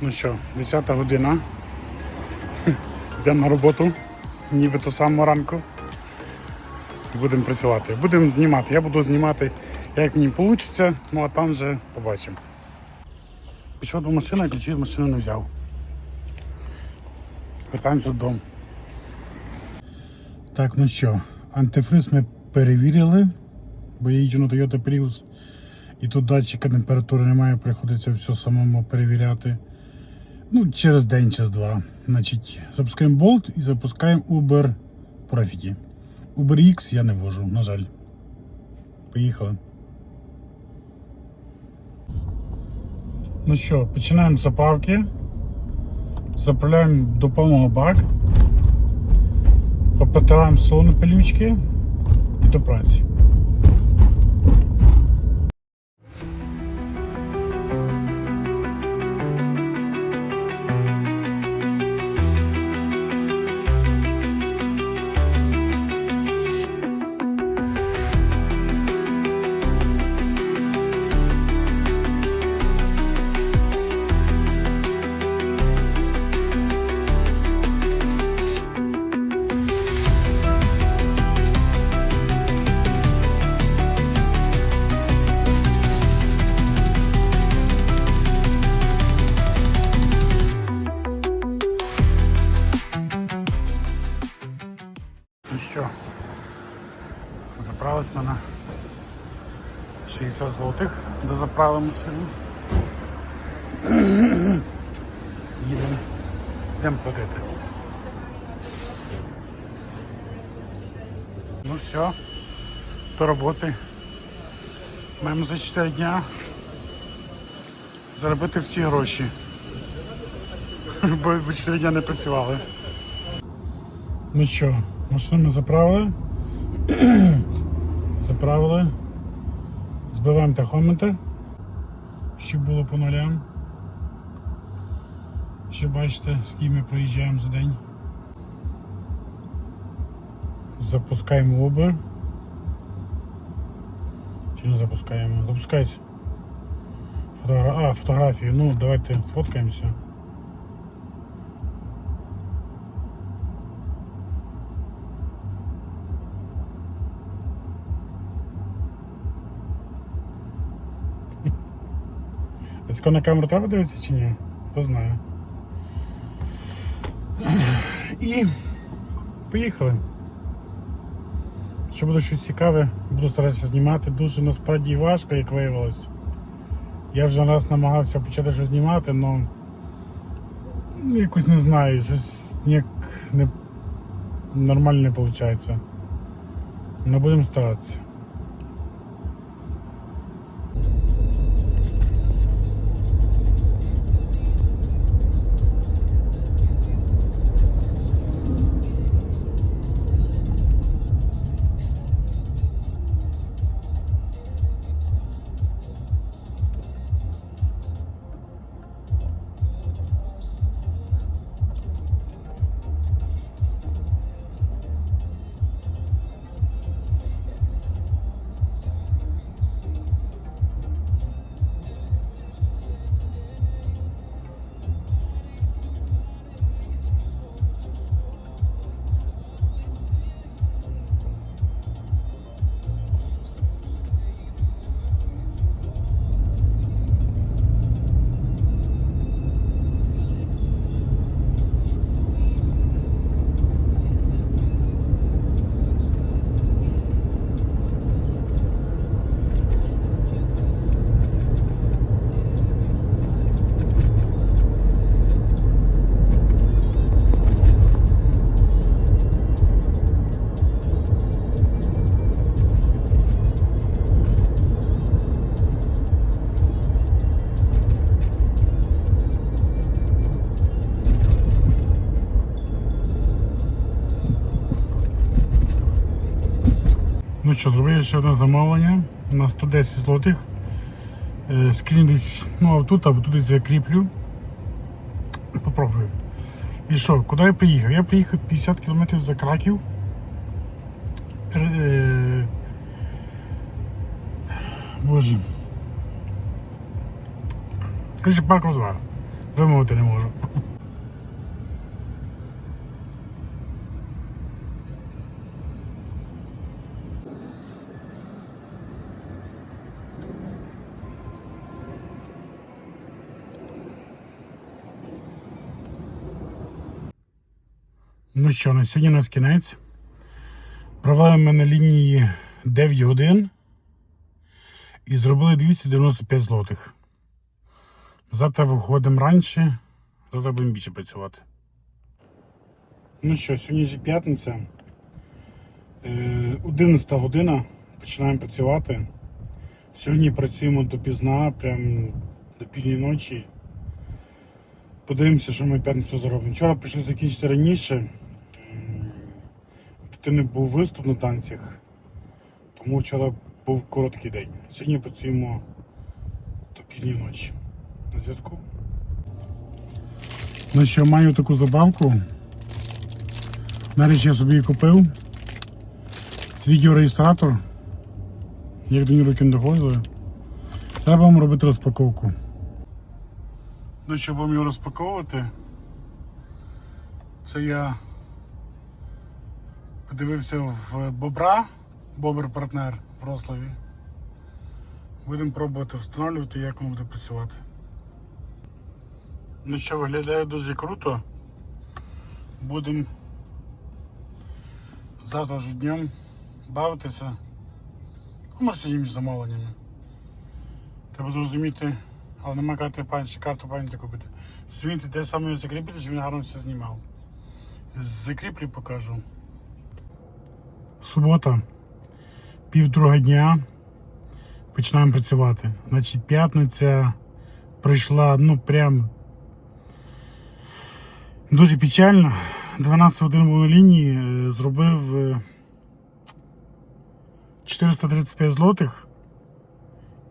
Ну що, 10 година. Йдемо на роботу, нібито з самого ранку. Будемо працювати. Будемо знімати. Я буду знімати, як мені вийде, ну а там вже побачимо. Пішов до машини, ключі від машини не взяв. Вертаємося додому. Так, ну що, антифриз ми перевірили, бо я їжджу на Toyota Prius. І тут датчика температури немає, приходиться все самому перевіряти. Ну, через день, через два. Значить, запускаємо Bolt і запускаємо Uber Profit. Uber X я не вожу, на жаль. Поїхали. Ну що, починаємо з заправки. Заправляємо до повного бак. Попотираємо салони пилючки і до праці. Ну що, заправилась мене 60 злотих до заправи машини. Їдемо. Йдемо платити. Ну все, до роботи. Маємо за 4 дня заробити всі гроші. Бо 4 дня не працювали. Ну що, машину заправили. заправили. Збиваємо тахометр, щоб було по нулям. Ще бачите, скільки ми проїжджаємо за день. Запускаємо Uber. Чи не запускаємо? Запускайся. Фотогра... А, фотографію. Ну, давайте сфоткаємося. Це на камеру треба дивитися чи ні? Хто знає. І поїхали. Якщо буде щось цікаве, буду старатися знімати. Дуже насправді важко, як виявилось. Я вже раз намагався почати щось знімати, але якось не знаю, щось ніяк не нормально не виходить. Але будемо старатися. Що, зробив ще одне замовлення на 110 злотих. Е, Скрін десь, ну а тут або тут закріплю. Попробую. І що, куди я приїхав? Я приїхав 50 км за Краків. Е, Боже. Короче, парк розваг. Вимовити не можу. Ну що, на сьогодні у нас кінець. Провели ми на лінії 9 годин і зробили 295 злотих. Завтра виходимо раніше, завтра будемо більше працювати. Ну що, сьогодні вже п'ятниця. Е, 11 година. Починаємо працювати. Сьогодні працюємо допізна, прям до пізньої ночі. Подивимося, що ми п'ятницю зробимо. Вчора пішли закінчити раніше. У був виступ на танцях, тому вчора був короткий день. Сьогодні працюємо до пізньої ночі. На зв'язку. Ну що, маю таку забавку. Навіть я собі її купив. Це відеореєстратор. Як до нього не доходили. Треба вам робити розпаковку. Ну, щоб вам його розпаковувати, це я подивився в Бобра, Бобер партнер в Рославі. Будемо пробувати встановлювати, як воно буде працювати. Ну що, виглядає дуже круто. Будемо завтра ж днем бавитися. Ну, може між замовленнями. Треба зрозуміти, але нема карти пам'яті, карту пам'яті купити. Зрозуміти, де саме закріпити, щоб він гарно все знімав. Закріплю покажу. Субота, пів друга дня. Починаємо працювати. Значить, п'ятниця прийшла, ну прям дуже печально. 12 годин на лінії, е, зробив е, 435 злотих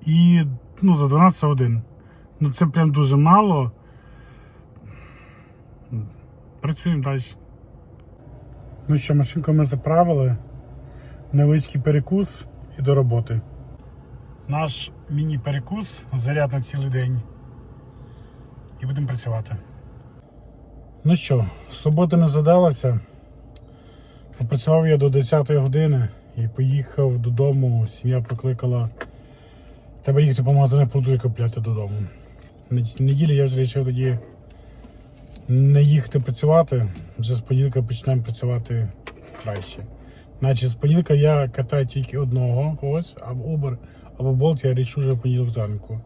і ну, за 12 годин. Ну це прям дуже мало. Працюємо далі. Ну що, машинку ми заправили. Невеличкий перекус і до роботи. Наш міні-перекус, заряд на цілий день. І будемо працювати. Ну що, субота не задалася. Попрацював я до 10 години і поїхав додому. Сім'я покликала. Треба їхати по магазинах продукти купляти додому. Нед- Неділі я вже вирішив тоді не їхати працювати. Вже з понеділка почнемо працювати краще. Значить, з понеділка я катаю тільки одного когось, або Uber, або Bolt я рішу вже в понеділок зранку.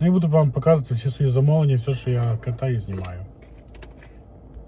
Ну і буду вам показувати всі свої замовлення, все, що я катаю і знімаю.